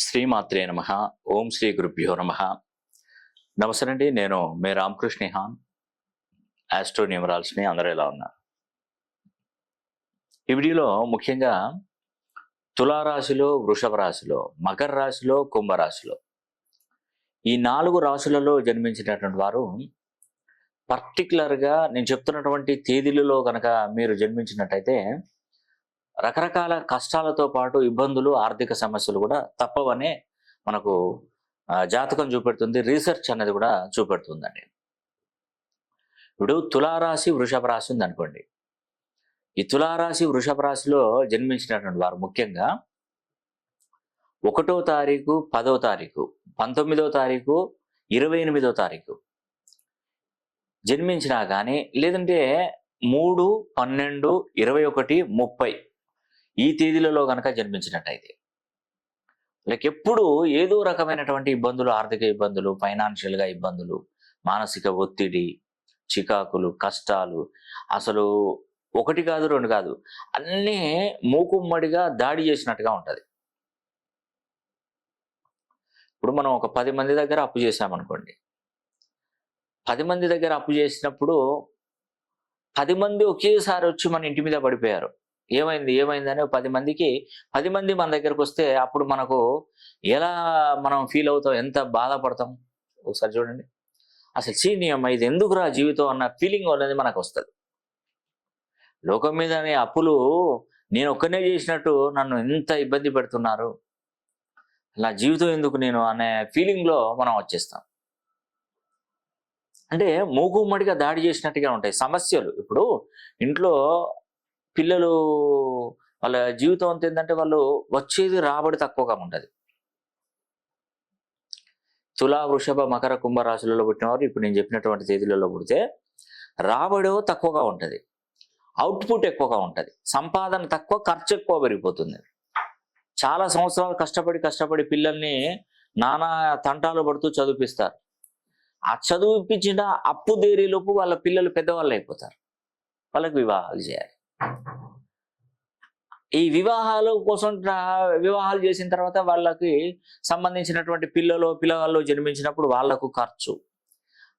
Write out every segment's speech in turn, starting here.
శ్రీమాత్రే నమ. ఓం శ్రీ గురుభ్యో నమ. నమస్తే అండి నేను మే రామకృష్ణ హాన్ ఆస్ట్రో న్యూమరాల్స్ని అందరూ ఎలా ఉన్నారు? ఈ వీడియోలో ముఖ్యంగా తులారాశిలో వృషభ రాశిలో మకర రాశిలో కుంభరాశిలో ఈ నాలుగు రాశులలో జన్మించినటువంటి వారు పర్టికులర్గా నేను చెప్తున్నటువంటి తేదీలలో కనుక మీరు జన్మించినట్టయితే రకరకాల కష్టాలతో పాటు ఇబ్బందులు ఆర్థిక సమస్యలు కూడా తప్పవనే మనకు జాతకం చూపెడుతుంది రీసెర్చ్ అనేది కూడా చూపెడుతుందండి. ఇప్పుడు తులారాశి వృషభ రాశి ఉంది అనుకోండి ఈ తులారాశి వృషభ రాశిలో జన్మించినటువంటి వారు ముఖ్యంగా ఒకటో తారీఖు పదో తారీఖు పంతొమ్మిదో తారీఖు ఇరవై ఎనిమిదో తారీఖు జన్మించినా కానీ లేదంటే మూడు పన్నెండు ఇరవై ఒకటి ముప్పై ఈ తేదీలలో కనుక జన్మించినట్టయితే. లైక్ ఎప్పుడు ఏదో రకమైనటువంటి ఇబ్బందులు ఆర్థిక ఇబ్బందులు ఫైనాన్షియల్గా ఇబ్బందులు మానసిక ఒత్తిడి చికాకులు కష్టాలు అసలు ఒకటి కాదు రెండు కాదు అన్నీ మూకుమ్మడిగా దాడి చేసినట్టుగా ఉంటుంది. ఇప్పుడు మనం ఒక పది మంది దగ్గర అప్పు చేసామనుకోండి పది మంది దగ్గర అప్పు చేసినప్పుడు పది మంది ఒకేసారి వచ్చి మన ఇంటి మీద పడిపోయారు. ఏమైంది? ఏమైంది అని పది మందికి పది మంది మన దగ్గరకు వస్తే అప్పుడు మనకు ఎలా మనం ఫీల్ అవుతాం? ఎంత బాధపడతాం? ఒకసారి చూడండి. అసలు చీనియమ్మ ఇది ఎందుకురా జీవితం అన్న ఫీలింగ్ అనేది మనకు వస్తుంది. లోకం మీదనే అప్పులు నేను ఒక్కనే చేసినట్టు నన్ను ఎంత ఇబ్బంది పెడుతున్నారు? నా జీవితం ఎందుకు నేను అనే ఫీలింగ్లో మనం వచ్చేస్తాం. అంటే మూకుమ్మడిగా దాడి చేసినట్టుగా ఉంటాయి. సమస్యలు. ఇప్పుడు ఇంట్లో పిల్లలు వాళ్ళ జీవితం అంత ఏంటంటే వాళ్ళు వచ్చేది రాబడి తక్కువగా ఉంటుంది తులా వృషభ మకర కుంభ రాశులలో పుట్టిన వారు ఇప్పుడు నేను చెప్పినటువంటి తేదీలలో పుడితే రాబడి తక్కువగా ఉంటుంది. అవుట్పుట్ ఎక్కువగా ఉంటుంది. సంపాదన తక్కువ ఖర్చు ఎక్కువ పెరిగిపోతుంది. చాలా సంవత్సరాలు కష్టపడి కష్టపడి పిల్లల్ని నానా తంటాలు పడుతూ చదివిపిస్తారు. ఆ చదివిపించిన అప్పు దేరిలోపు వాళ్ళ పిల్లలు పెద్దవాళ్ళు అయిపోతారు. వాళ్ళకి వివాహాలు చేయాలి. ఈ వివాహాల కోసం వివాహాలు చేసిన తర్వాత వాళ్ళకి సంబంధించినటువంటి పిల్లలు పిల్లవాళ్ళు జన్మించినప్పుడు వాళ్ళకు ఖర్చు.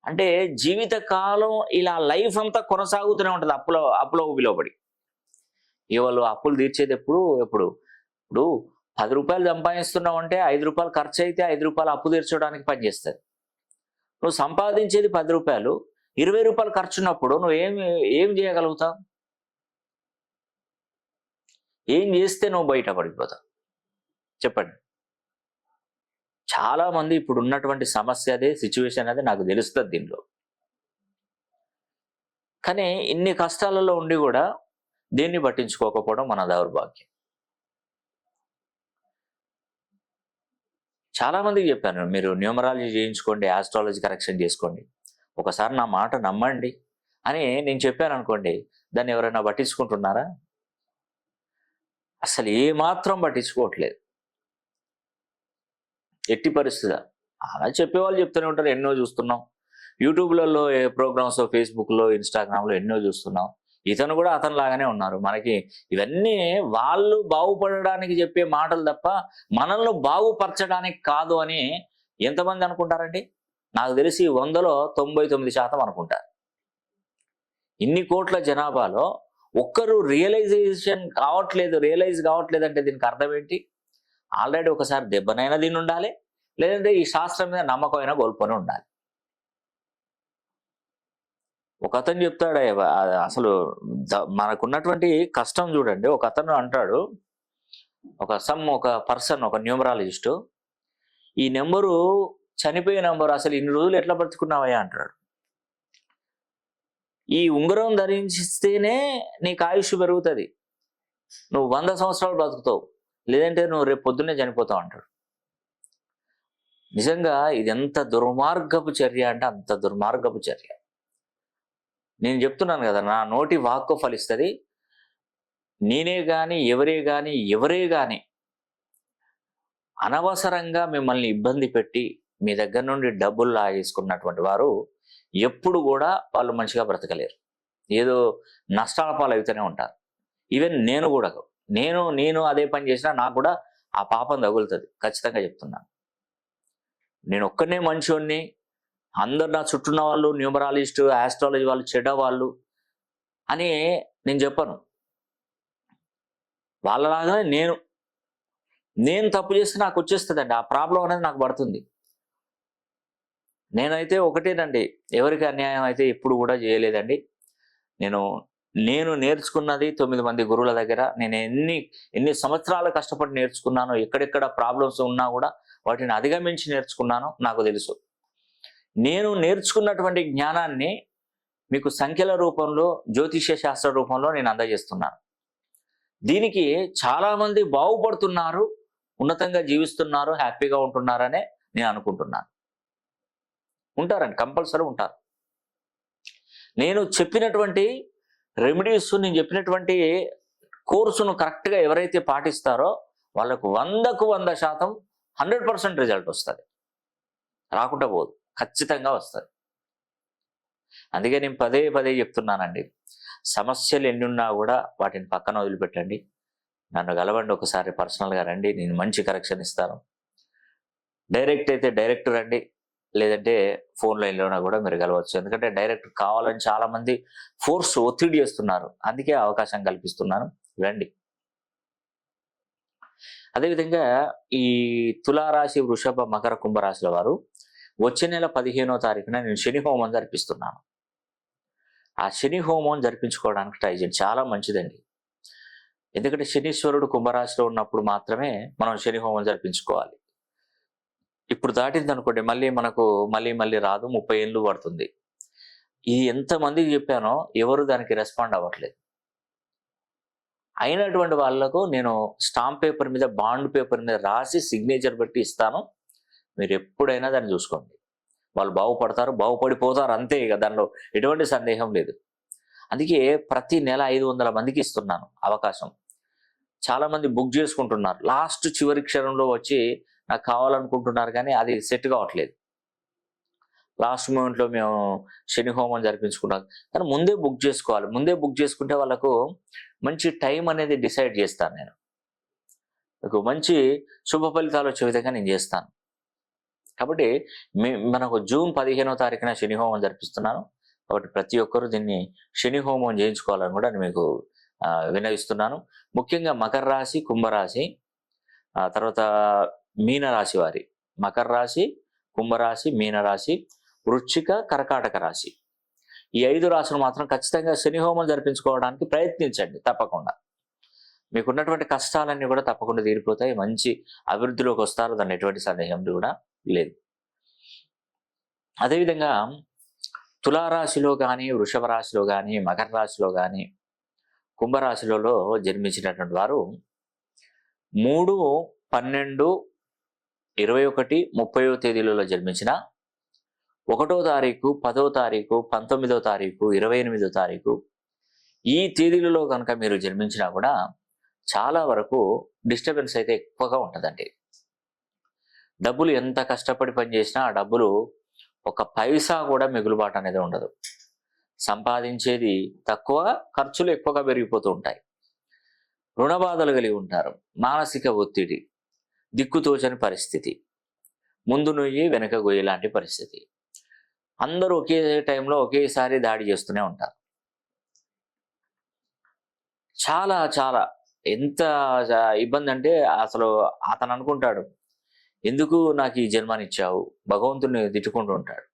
అంటే జీవిత కాలం ఇలా లైఫ్ అంతా కొనసాగుతూనే ఉంటుంది అప్పులో అప్పులో విలువబడి. ఇవాళ అప్పులు తీర్చేది ఎప్పుడు ఎప్పుడు? ఇప్పుడు పది రూపాయలు సంపాదిస్తున్నావు అంటే ఐదు రూపాయలు ఖర్చు అయితే ఐదు రూపాయలు అప్పు తీర్చడానికి పనిచేస్తుంది నువ్వు సంపాదించేది పది రూపాయలు ఇరవై రూపాయలు ఖర్చు ఉన్నప్పుడు నువ్వు ఏం ఏం చేయగలుగుతావు? ఏం చేస్తే నువ్వు బయట పడిపోతావు చెప్పండి. చాలా మంది ఇప్పుడు ఉన్నటువంటి సమస్య అదే సిచ్యువేషన్ అదే నాకు తెలుస్తుంది దీనిలో కానీ ఇన్ని కష్టాలలో ఉండి కూడా దీన్ని పట్టించుకోకపోవడం మన దౌర్భాగ్యం. చాలామందికి చెప్పాను మీరు న్యూమరాలజీ చేయించుకోండి ఆస్ట్రాలజీ కరెక్షన్ చేసుకోండి. ఒకసారి నా మాట నమ్మండి అని నేను చెప్పాను అనుకోండి దాన్ని ఎవరైనా పట్టించుకుంటున్నారా? అసలు ఏమాత్రం పట్టించుకోవట్లేదు. ఎట్టి పరిస్థితి అలా చెప్పేవాళ్ళు చెప్తూనే ఉంటారు. ఎన్నో చూస్తున్నాం. యూట్యూబ్లలో ఏ ప్రోగ్రామ్స్ ఫేస్బుక్లో ఇన్స్టాగ్రామ్లో ఎన్నో చూస్తున్నాం. ఇతను కూడా అతను లాగానే ఉన్నారు. మనకి ఇవన్నీ వాళ్ళు బాగుపడడానికి చెప్పే మాటలు తప్ప మనల్ని బాగుపరచడానికి కాదు అని ఎంతమంది అనుకుంటారండి? నాకు తెలిసి వందలో తొంభై తొమ్మిది శాతం అనుకుంటారు. ఇన్ని కోట్ల జనాభాలో ఒక్కరు రియలైజేషన్ కావట్లేదు రియలైజ్ కావట్లేదు అంటే దీనికి అర్థం ఏంటి? ఆల్రెడీ ఒకసారి దెబ్బనైనా దీన్ని ఉండాలి లేదంటే ఈ శాస్త్రం మీద నమ్మకమైనా కోల్పోని ఉండాలి. ఒక అతను చెప్తాడు అసలు మనకున్నటువంటి కష్టం చూడండి. ఒక అతను అంటాడు ఒక సమ్ ఒక పర్సన్ ఒక న్యూమరాలజిస్టు ఈ నెంబరు చనిపోయే నెంబరు అసలు ఇన్ని రోజులు ఎట్లా బ్రతుకున్నావయ్యా? అంటాడు. ఈ ఉంగరం ధరించిస్తేనే నీకు ఆయుష్ పెరుగుతుంది. నువ్వు వంద సంవత్సరాలు బ్రతుకుతావు. లేదంటే నువ్వు రేపు పొద్దున్నే చనిపోతావు అంటాడు. నిజంగా ఇది ఎంత దుర్మార్గపు చర్య అంటే అంత దుర్మార్గపు చర్య. నేను చెప్తున్నాను కదా నా నోటి వాక్కు ఫలిస్తుంది. నేనే కానీ ఎవరే కానీ ఎవరే కానీ అనవసరంగా మిమ్మల్ని ఇబ్బంది పెట్టి మీ దగ్గర నుండి డబ్బులు లాగేసుకున్నటువంటి వారు ఎప్పుడు కూడా వాళ్ళు మంచిగా బ్రతకలేరు. ఏదో నష్టాల పాలు అవుతూనే ఉంటారు. ఈవెన్ నేను కూడా నేను నేను అదే పని చేసినా నాకు కూడా ఆ పాపం తగులుతుంది. ఖచ్చితంగా చెప్తున్నాను నేను ఒక్కనే మంచోడిని అందరు నా చుట్టూన్న వాళ్ళు న్యూమరాలజిస్ట్ ఆస్ట్రాలజీ వాళ్ళు చెడ్డ వాళ్ళు అని నేను చెప్పను. వాళ్ళలాగానే నేను నేను తప్పు చేస్తే నాకు వచ్చేస్తుందండి. ఆ ప్రాబ్లం అనేది నాకు పడుతుంది. నేనైతే ఒకటేనండి. ఎవరికి అన్యాయం అయితే ఎప్పుడు కూడా చేయలేదండి. నేను నేను నేర్చుకున్నది తొమ్మిది మంది గురువుల దగ్గర. నేను ఎన్ని ఎన్ని సంవత్సరాలు కష్టపడి నేర్చుకున్నానో ఎక్కడెక్కడ ప్రాబ్లమ్స్ ఉన్నా కూడా వాటిని అధిగమించి నేర్చుకున్నానో నాకు తెలుసు. నేను నేర్చుకున్నటువంటి జ్ఞానాన్ని మీకు సంఖ్యల రూపంలో జ్యోతిష్య శాస్త్ర రూపంలో నేను అందజేస్తున్నాను. దీనికి చాలామంది బాగుపడుతున్నారు ఉన్నతంగా జీవిస్తున్నారు హ్యాపీగా ఉంటున్నారనే నేను అనుకుంటున్నాను. ఉంటారండి కంపల్సరీ ఉంటారు. నేను చెప్పినటువంటి రెమెడీస్ నేను చెప్పినటువంటి కోర్సును కరెక్ట్గా ఎవరైతే పాటిస్తారో వాళ్ళకు వందకు వంద శాతం హండ్రెడ్ పర్సెంట్ రిజల్ట్ వస్తుంది. రాకుండా పోదు ఖచ్చితంగా వస్తుంది. అందుకే నేను పదే పదే చెప్తున్నానండి సమస్యలు ఎన్ని ఉన్నా కూడా వాటిని పక్కన వదిలిపెట్టండి. నన్ను కలవండి ఒకసారి పర్సనల్గా రండి నేను మంచి కరెక్షన్ ఇస్తాను. డైరెక్ట్ అయితే డైరెక్ట్ రండి లేదంటే ఫోన్ లైన్లోనా కూడా మీరు కలవచ్చు. ఎందుకంటే డైరెక్ట్ కావాలని చాలా మంది ఫోర్స్ ఒత్తిడి చేస్తున్నారు. అందుకే అవకాశం కల్పిస్తున్నాను. రండి. అదేవిధంగా ఈ తులారాశి వృషభ మకర కుంభరాశుల వారు వచ్చే నెల పదిహేనో తారీఖున నేను శని హోమం జరిపిస్తున్నాను. ఆ శని హోమం జరిపించుకోవడానికి ట్రై చేయండి. చాలా మంచిదండి. ఎందుకంటే శనీశ్వరుడు కుంభరాశిలో ఉన్నప్పుడు మాత్రమే మనం శని హోమం జరిపించుకోవాలి. ఇప్పుడు దాటింది అనుకోండి మళ్ళీ మనకు మళ్ళీ మళ్ళీ రాదు ముప్పై ఏళ్ళు పడుతుంది. ఇది ఎంతమందికి చెప్పానో ఎవరు దానికి రెస్పాండ్ అవ్వట్లేదు. అయినటువంటి వాళ్ళకు నేను స్టాంప్ పేపర్ మీద బాండ్ పేపర్ మీద రాసి సిగ్నేచర్ పెట్టి ఇస్తాను. మీరు ఎప్పుడైనా దాన్ని చూసుకోండి. వాళ్ళు బాగుపడతారు బాగుపడిపోతారు అంతే ఇక దానిలో ఎటువంటి సందేహం లేదు. అందుకే ప్రతి నెల ఐదు వందల మందికి ఇస్తున్నాను అవకాశం. చాలామంది బుక్ చేసుకుంటున్నారు. లాస్ట్ చివరి క్షణంలో వచ్చి నాకు కావాలనుకుంటున్నారు కానీ అది సెట్ కావట్లేదు. లాస్ట్ మూమెంట్లో మేము శని హోమం జరిపించుకున్నాం. కానీ ముందే బుక్ చేసుకోవాలి. ముందే బుక్ చేసుకుంటే వాళ్ళకు మంచి టైం అనేది డిసైడ్ చేస్తాను నేను. మీకు మంచి శుభ ఫలితాలు వచ్చే విధంగా నేను చేస్తాను. కాబట్టి మే మనకు జూన్ పదిహేనో తారీఖున శని హోమం జరిపిస్తున్నాను. కాబట్టి ప్రతి ఒక్కరూ దీన్ని శని హోమం చేయించుకోవాలని కూడా నేను మీకు వినవిస్తున్నాను. ముఖ్యంగా మకర రాశి కుంభరాశి తర్వాత మీనరాశి వారి. మకర రాశి కుంభరాశి మీనరాశి వృశ్చిక కర్కాటక రాశి. ఈ ఐదు రాశులు మాత్రం ఖచ్చితంగా శని హోమం జరిపించుకోవడానికి ప్రయత్నించండి తప్పకుండా. మీకున్నటువంటి కష్టాలన్నీ కూడా తప్పకుండా తీరిపోతాయి. మంచి అభివృద్ధిలోకి వస్తారు. దాన్ని ఎటువంటి సందేహం కూడా లేదు. అదేవిధంగా తులారాశిలో కానీ వృషభ రాశిలో కానీ మకర రాశిలో కానీ కుంభరాశిలలో జన్మించినటువంటి వారు మూడు పన్నెండు ఇరవై ఒకటి ముప్పయో తేదీలలో జన్మించిన ఒకటో తారీఖు పదో తారీఖు పంతొమ్మిదో తారీఖు ఇరవై ఎనిమిదో తారీఖు. ఈ తేదీలలో కనుక మీరు జన్మించినా కూడా చాలా వరకు డిస్టర్బెన్స్ అయితే ఎక్కువగా ఉంటుందండి. డబ్బులు ఎంత కష్టపడి పనిచేసినా ఆ డబ్బులు ఒక పైసా కూడా మిగులుబాటు అనేది ఉండదు. సంపాదించేది తక్కువ ఖర్చులు ఎక్కువగా పెరిగిపోతూ ఉంటాయి. రుణ బాధలు కలిగి ఉంటారు. మానసిక ఒత్తిడి దిక్కుతోచని పరిస్థితి. ముందు నొయ్యి వెనక గొయ్యి లాంటి పరిస్థితి. అందరూ ఒకే టైంలో ఒకేసారి దాడి చేస్తూనే ఉంటారు. చాలా చాలా ఎంత ఇబ్బంది అంటే అసలు అతను అనుకుంటాడు ఎందుకు నాకు ఈ జన్మనిచ్చావు భగవంతుని తిట్టుకుంటూ ఉంటాడు.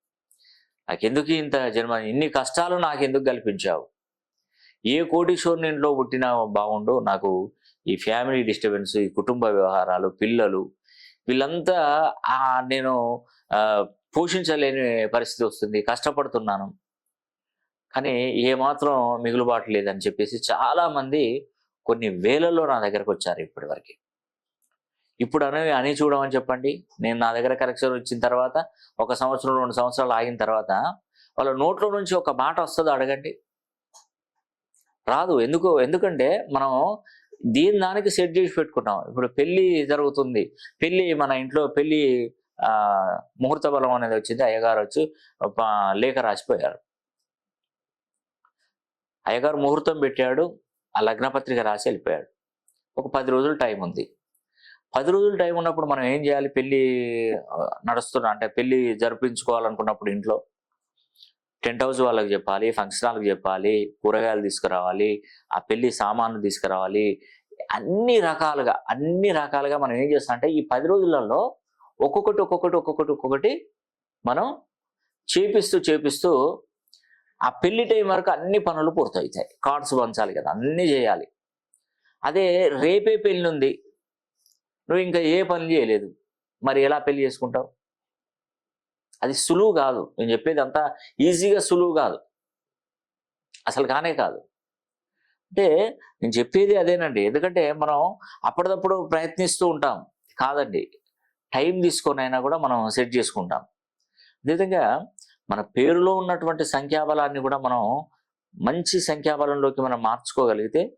నాకెందుకు ఇంత జన్మ ఇన్ని కష్టాలు నాకెందుకు కల్పించావు? ఏ కోటీశ్వరుని ఇంట్లో పుట్టినా బాగుండు నాకు ఈ ఫ్యామిలీ డిస్టర్బెన్స్ ఈ కుటుంబ వ్యవహారాలు పిల్లలు వీళ్ళంతా నేను పోషించలేని పరిస్థితి వస్తుంది కష్టపడుతున్నాను. కానీ ఏమాత్రం మిగులుబాటు లేదని చెప్పేసి చాలామంది కొన్ని వేలలో నా దగ్గరకు వచ్చారు ఇప్పటి వరకు ఇప్పుడు అనేవి అని చూడమని చెప్పండి. నేను నా దగ్గర కరెక్షన్ వచ్చిన తర్వాత ఒక సంవత్సరం రెండు సంవత్సరాలు ఆగిన తర్వాత వాళ్ళ నోట్లో నుంచి ఒక మాట వస్తుందో అడగండి. రాదు. ఎందుకు? ఎందుకంటే మనం దీని దానికి సెట్ చేసి పెట్టుకున్నాం ఇప్పుడు పెళ్ళి జరుగుతుంది. పెళ్ళి మన ఇంట్లో పెళ్ళి ఆ ముహూర్త బలం అనేది వచ్చింది. అయ్యగారు వచ్చి ఒక లేఖ రాసిపోయారు. అయ్యగారు ముహూర్తం పెట్టాడు. ఆ లగ్నపత్రిక రాసి వెళ్ళిపోయాడు. ఒక పది రోజులు టైం ఉంది. పది రోజులు టైం ఉన్నప్పుడు మనం ఏం చేయాలి? పెళ్ళి నడుస్తున్నా అంటే పెళ్ళి జరిపించుకోవాలనుకున్నప్పుడు ఇంట్లో టెంట్ హౌస్ వాళ్ళకి చెప్పాలి ఫంక్షన్ హాల్కి చెప్పాలి కూరగాయలు తీసుకురావాలి ఆ పెళ్ళి సామాన్లు తీసుకురావాలి. అన్ని రకాలుగా అన్ని రకాలుగా మనం ఏం చేస్తాం అంటే ఈ పది రోజులలో ఒక్కొక్కటి ఒక్కొక్కటి ఒక్కొక్కటి ఒక్కొక్కటి మనం చేపిస్తూ చేపిస్తూ ఆ పెళ్ళి టైం వరకు అన్ని పనులు పూర్తవుతాయి. కార్డ్స్ పంచాలి కదా అన్నీ చేయాలి. అదే రేపే పెళ్ళి ఉంది. నువ్వు ఇంకా ఏ పని చేయలేదు. మరి ఎలా పెళ్ళి చేసుకుంటావు? అది సులువు కాదు. నేను చెప్పేది అంతా ఈజీగా సులువు కాదు. అసలు కానే కాదు. అంటే నేను చెప్పేది అదేనండి. ఎందుకంటే మనం అప్పటిదప్పుడు ప్రయత్నిస్తూ ఉంటాం. కాదండి. టైం తీసుకొని అయినా కూడా మనం సెట్ చేసుకుంటాం. అదేవిధంగా మన పేరులో ఉన్నటువంటి సంఖ్యాబలాన్ని కూడా మనం మంచి సంఖ్యాబలంలోకి మనం మార్చుకోగలిగితే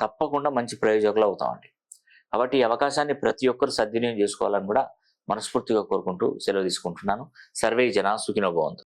తప్పకుండా మంచి ప్రయోజకులు అవుతామండి. కాబట్టి ఈ అవకాశాన్ని ప్రతి ఒక్కరు సద్వినియోగం చేసుకోవాలని కూడా మనస్ఫూర్తిగా కోరుకుంటూ సెలవు తీసుకుంటున్నాను. సర్వే జన సుఖినో